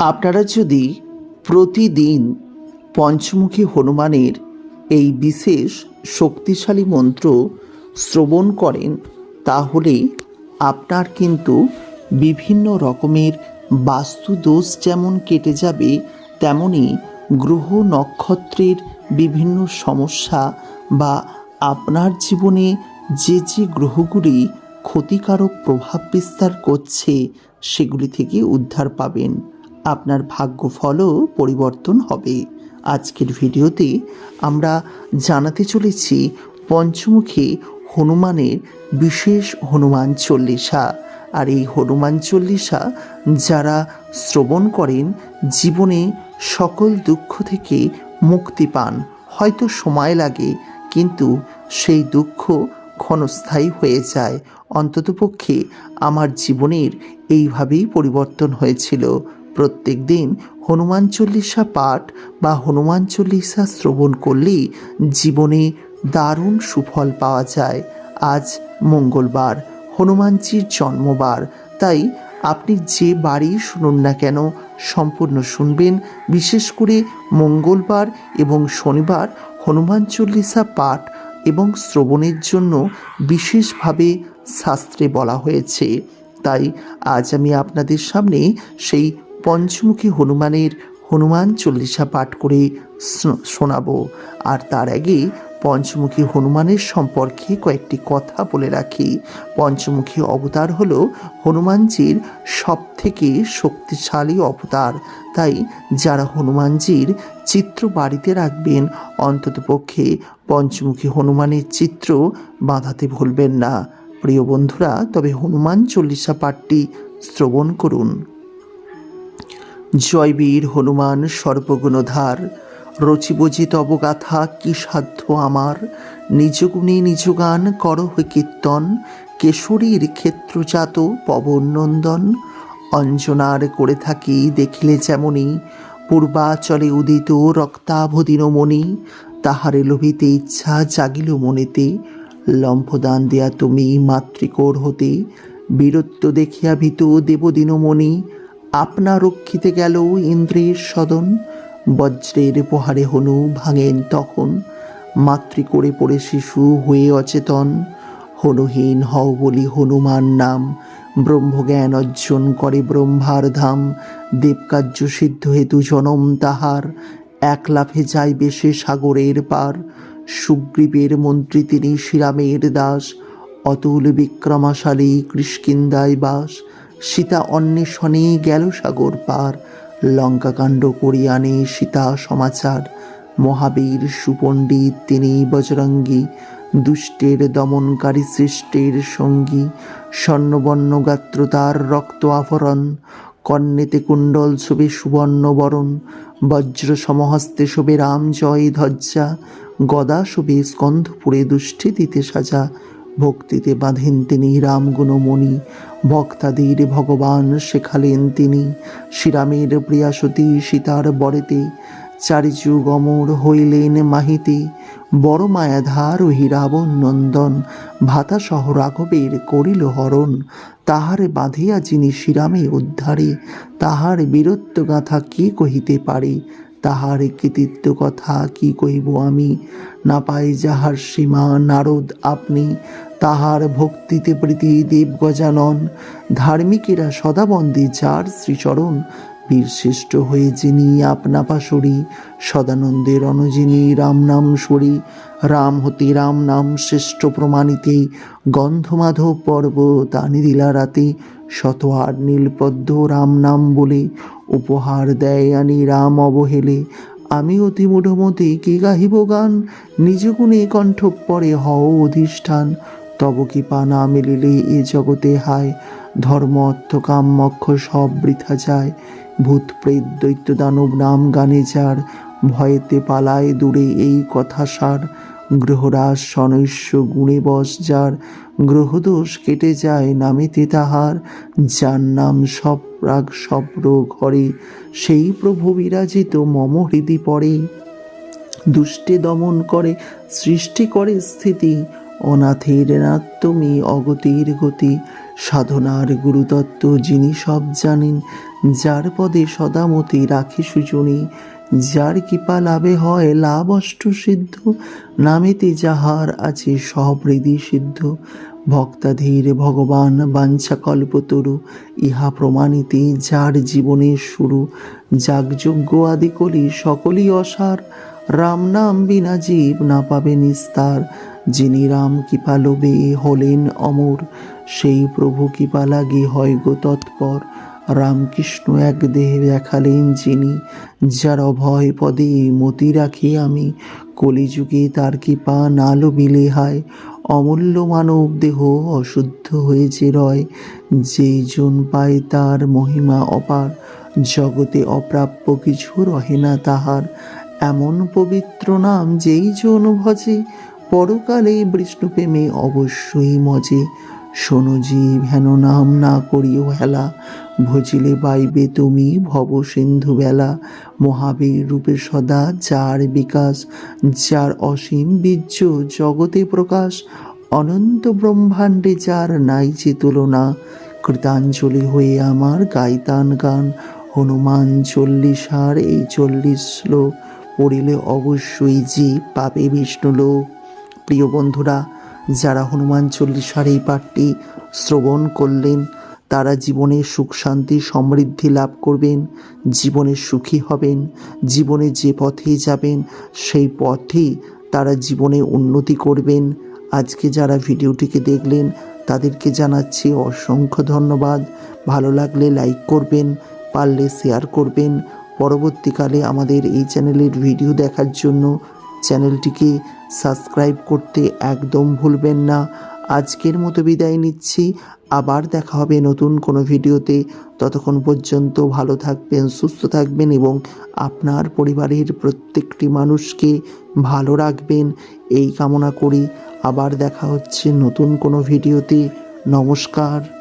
আপনারা যদি প্রতিদিন পঞ্চমুখী হনুমানের এই বিশেষ শক্তিশালী মন্ত্র শ্রবণ করেন, তাহলে আপনার কিন্তু বিভিন্ন রকমের বাস্তু দোষ যেমন কেটে যাবে, তেমনি গ্রহ নক্ষত্রের বিভিন্ন সমস্যা বা আপনার জীবনে যে যে গ্রহগুলি ক্ষতিকারক প্রভাব বিস্তার করছে, সেগুলি থেকে উদ্ধার পাবেন। আপনার ভাগ্যফলও পরিবর্তন হবে। আজকের ভিডিওতে আমরা জানাতে চলেছি পঞ্চমুখী হনুমানের বিশেষ হনুমান চল্লিশা। আর এই হনুমান চল্লিশা যারা শ্রবণ করেন, জীবনে সকল দুঃখ থেকে মুক্তি পান। হয়তো সময় লাগে, কিন্তু সেই দুঃখ ক্ষণস্থায়ী হয়ে যায়। অন্ততপক্ষে আমার জীবনের এইভাবেই পরিবর্তন হয়েছিল। প্রত্যেক দিন হনুমান চল্লিশা পাঠ বা হনুমান চল্লিশা শ্রবণ করলেই জীবনে দারুণ সুফল পাওয়া যায়। আজ মঙ্গলবার, হনুমানজির জন্মবার। তাই আপনি যে বাড়ি শুনুন না কেন, সম্পূর্ণ শুনবেন। বিশেষ করে মঙ্গলবার এবং শনিবার হনুমান চল্লিশা পাঠ এবং শ্রবণের জন্য বিশেষভাবে শাস্ত্রে বলা হয়েছে। তাই আজ আমি আপনাদের সামনে সেই পঞ্চমুখী হনুমানের হনুমান চল্লিশা পাঠ করে শোনাবো। আর তার আগে পঞ্চমুখী হনুমানের সম্পর্কে কয়েকটি কথা বলে রাখি। পঞ্চমুখী অবতার হল হনুমানজির সব থেকে শক্তিশালী অবতার। তাই যারা হনুমানজির চিত্র বাড়িতে রাখবেন অন্ততপক্ষে পঞ্চমুখী হনুমানের চিত্র বাঁধাতে ভুলবেন না। প্রিয় বন্ধুরা, তবে হনুমান চল্লিশা পাঠটি শ্রবণ করুন। জয়বীর হনুমান সর্বগুণধার, রচিবজি তব গাথা কি সাধ্য আমার? নিজ গুণে নিজ গান করহ কীর্তন, কেশরীর ক্ষেত্রজাত পবন নন্দন। অঞ্জনার করে থাকি দেখিলে যেমনই পূর্বাচলে উদিত রক্তাভদিন মণি তাহারে লোভিতে ইচ্ছা জাগিল মনেতে, লম্ফদান দেয়া তুমি মাতৃকোর হতে। বীরত্ব দেখিয়া ভীত দেবদিনমণি আপনা রক্ষিতে গেল ইন্দ্রের সদন, বজ্রের পোহারে হনু ভাঙেন তখন, মাতৃ করে পড়ে শিশু হয়ে অচেতন হনুহীন হও বলি হনুমান নাম, ব্রহ্মজ্ঞান অর্জন করে ব্রহ্মার ধাম, দেবকার্য সিদ্ধ হেতু জনম তাহার, এক লাফে যাইবে সে সাগরের পার, সুগ্রীবের মন্ত্রী তিনি শ্রীরামের দাস, অতুল বিক্রমাশালী কৃষ্কিন্দায় বাস সীতা অন্বেষণে গেল সাগর পার। লঙ্কাকাণ্ড করিয়ানে সীতা সমাচার। মহাবীর সুপণ্ডিত তিনি বজরঙ্গী। দুষ্টের দমনকারী সৃষ্টের সঙ্গী। স্বর্ণবর্ণ গাত্র তার রক্ত আভরণ কর্ণেতে কুণ্ডল শোভে সুবর্ণ বরণ। বজ্র সমহস্তে শোভে রাম জয় ধ্বজা। গদা শোভে স্কন্ধপুরে দুষ্টি দিতে সাজা। ভক্তিতে বাঁধেন তিনি রামগুণমণি ভক্তাদের ভগবান শেখালেন তিনি। শ্রীরামের প্রিয়াসতী সীতার বরেতে চারিযুগ অমর হইলেন মাহিতে। বড় মায়াধার ও হীরাবন নন্দন ভাতা সহ রাঘবের করিল হরণ। তাহার বাঁধিয়া যিনি শ্রীরামে উদ্ধারে, তাহার বীরত্ব গাথা কি কহিতে পারে? তাহার কৃতিত্ব কথা কি কহিব আমি? না পাই যাহার সীমা নারদ আপনি। তাহার ভক্তিতে প্রীতি দেব গজানন। ধার্মিকেরা সদাবন্দী যার শ্রীচরণ। বীরশ্রেষ্ঠ হয়ে যিনি আপনা পাশরি, সদানন্দের অনুজিনী রাম নাম সরি। রাম হতে রাম নাম শ্রেষ্ঠ প্রমাণিতে, গন্ধমাধব পর্ব তানি দিলা রাতে। শত আর নীলপদ্ম রাম নাম বলে উপহার দেয় আনি রাম অবহেলে। আমি অতি মূঢ়মতি কে গাহিব গান, নিজ গুণে কণ্ঠ পরে হও অধিষ্ঠান। তব কি পানা মিলিলে এ জগতে হায়, ধর্ম অর্থ কাম মক্ষ সব বৃথা যায়। ভূত প্রেত দৈত্য দানব নাম গানে যার, ভয়েতে পালায় দূরে এই কথা সার। গ্রহরাজ, সনৈশ্য, গুণে বস যার, গ্রহদোষ কেটে যায় নামেতে তাহার। যার নাম সব রাগ, সব রোগ হরে, সেই প্রভু বিরাজিত মম হৃদি পড়ে। দুষ্টে দমন করে, সৃষ্টি করে স্থিতি অনাথের নাথ তুমি অগতির গতি। সাধনার গুরুতত্ত্ব যিনি সব জানেন, যার পদে সদামতি রাখি সুজনী। যার কৃপা লাভে হয়, লাভ অষ্ট সিদ্ধ। নামেতে যাহার আছে সহৃদি সিদ্ধ। ভক্তাধীর ভগবান বাঞ্ছা কল্পতরু ইহা প্রমাণিতে যার জীবনের শুরু। যাগযজ্ঞ আদি কলি সকলই অসার, রাম নাম বিনা জীব না পাবে নিস্তার। যিনি রাম কৃপা লোভে হলেন অমর, সেই প্রভু কৃপা লাগে হয় গো তৎপর। রামকৃষ্ণ এক দেহে দেখালেন যিনি, যার অভয় পদে মতি রাখি আমি। কলিযুগে তার কৃপা না লোবিলে হায়, অমূল্য মানব দেহ অশুদ্ধ হয়েছে রয়। যেই জন পায় তার মহিমা অপার, জগতে অপ্রাপ্য কিছু রহে না তাহার। এমন পবিত্র নাম যেই জন ভজে পরকালে বিষ্ণু প্রেমে অবশ্যই মজে। শোনো জীব হেন নাম না করিও হেলা। ভজিলে পাইবে তুমি ভব সিন্ধু বেলা। মহাবীর রূপে সদা যার বিকাশ, যার অসীম বীর্য জগতে প্রকাশ। অনন্ত ব্রহ্মাণ্ডে যার নাই যে তুলনা। কৃতাঞ্জলি হয়ে আমার গাইতান গান। হনুমান চল্লিশ চল্লিশার এই চল্লিশ শ্লোক পড়িলে অবশ্যই জীব পাবে বিষ্ণু লোক। প্রিয় বন্ধুরা, যারা হনুমান চল্লিশার এই পাঠটি শ্রবণ করলেন, তারা জীবনে সুখ, শান্তি, সমৃদ্ধি লাভ করবেন, জীবনে সুখী হবেন, জীবনে যে পথে যাবেন, সেই পথেই তারা জীবনে উন্নতি করবেন। আজকে যারা ভিডিওটিকে দেখলেন, তাদেরকে জানাচ্ছি অসংখ্য ধন্যবাদ। ভালো লাগলে লাইক করবেন, পারলে শেয়ার করবেন। পরবর্তীকালে আমাদের এই চ্যানেলের ভিডিও দেখার জন্য চ্যানেলটিকে সাবস্ক্রাইব করতে একদম ভুলবেন না। আজকের মতো বিদায় নিচ্ছি। আবার দেখা হবে নতুন কোনো ভিডিওতে। ততক্ষণ পর্যন্ত ভালো থাকবেন, সুস্থ থাকবেন এবং আপনার পরিবারের প্রত্যেকটি মানুষকে ভালো রাখবেন। এই কামনা করি। আবার দেখা হচ্ছে নতুন কোনো ভিডিওতে। নমস্কার।